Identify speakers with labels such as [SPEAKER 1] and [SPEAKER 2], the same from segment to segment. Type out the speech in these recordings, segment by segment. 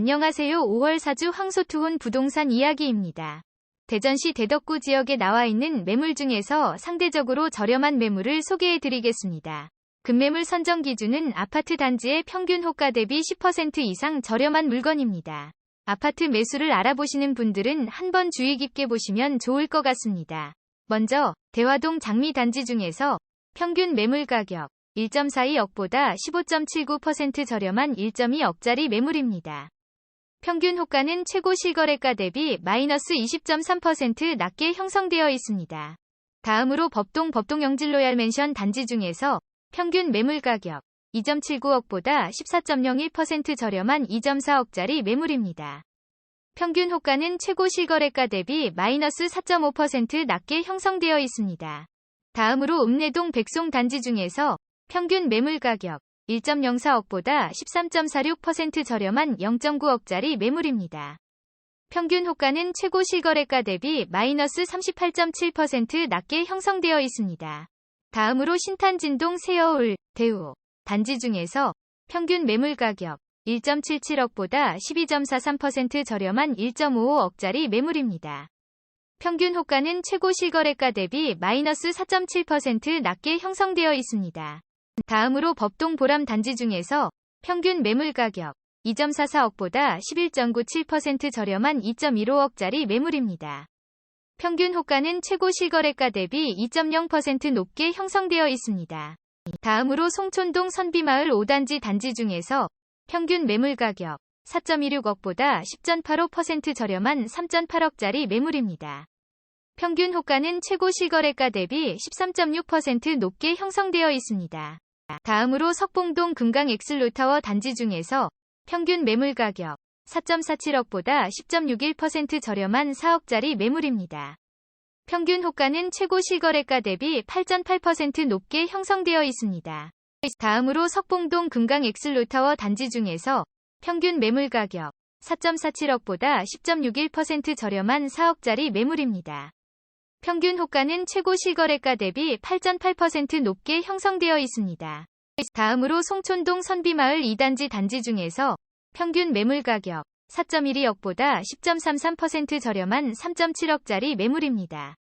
[SPEAKER 1] 안녕하세요. 5월 사주 황소투혼 부동산 이야기입니다. 대전시 대덕구 지역에 나와 있는 매물 중에서 상대적으로 저렴한 매물을 소개해 드리겠습니다. 급매물 선정 기준은 아파트 단지의 평균 호가 대비 10% 이상 저렴한 물건입니다. 아파트 매수를 알아보시는 분들은 한번 주의 깊게 보시면 좋을 것 같습니다. 먼저 대화동 장미 단지 중에서 평균 매물 가격 1.42억보다 15.79% 저렴한 1.2억짜리 매물입니다. 평균 호가는 최고 실거래가 대비 마이너스 20.3% 낮게 형성되어 있습니다. 다음으로 법동 법동 영질 로얄 맨션 단지 중에서 평균 매물 가격 2.79억보다 14.01% 저렴한 2.4억짜리 매물입니다. 평균 호가는 최고 실거래가 대비 마이너스 4.5% 낮게 형성되어 있습니다. 다음으로 읍내동 백송 단지 중에서 평균 매물 가격 1.04억보다 13.46% 저렴한 0.9억짜리 매물입니다. 평균 호가는 최고 실거래가 대비 마이너스 38.7% 낮게 형성되어 있습니다. 다음으로 신탄진동 세어울, 대우 단지 중에서 평균 매물 가격 1.77억보다 12.43% 저렴한 1.55억짜리 매물입니다. 평균 호가는 최고 실거래가 대비 마이너스 4.7% 낮게 형성되어 있습니다. 다음으로 법동 보람 단지 중에서 평균 매물 가격 2.44억보다 11.97% 저렴한 2.15억짜리 매물입니다. 평균 호가는 최고 실거래가 대비 2.0% 높게 형성되어 있습니다. 다음으로 송촌동 선비마을 5단지 단지 중에서 평균 매물 가격 4.16억보다 10.85% 저렴한 3.8억짜리 매물입니다. 평균 호가는 최고 실거래가 대비 13.6% 높게 형성되어 있습니다. 다음으로 석봉동 금강 엑슬로타워 단지 중에서 평균 매물 가격 4.47억보다 10.61% 저렴한 4억짜리 매물입니다. 평균 호가는 최고 실거래가 대비 8.8% 높게 형성되어 있습니다. 다음으로 석봉동 금강 엑슬로타워 단지 중에서 평균 매물 가격 4.47억보다 10.61% 저렴한 4억짜리 매물입니다. 평균 호가는 최고 실거래가 대비 8.8% 높게 형성되어 있습니다. 다음으로 송촌동 선비마을 2단지 단지 중에서 평균 매물 가격 4.12억보다 10.33% 저렴한 3.7억짜리 매물입니다.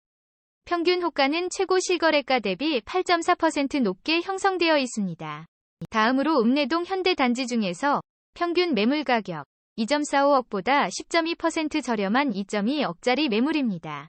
[SPEAKER 1] 평균 호가는 최고 실거래가 대비 8.4% 높게 형성되어 있습니다. 다음으로 읍내동 현대 단지 중에서 평균 매물 가격 2.45억보다 10.2% 저렴한 2.2억짜리 매물입니다.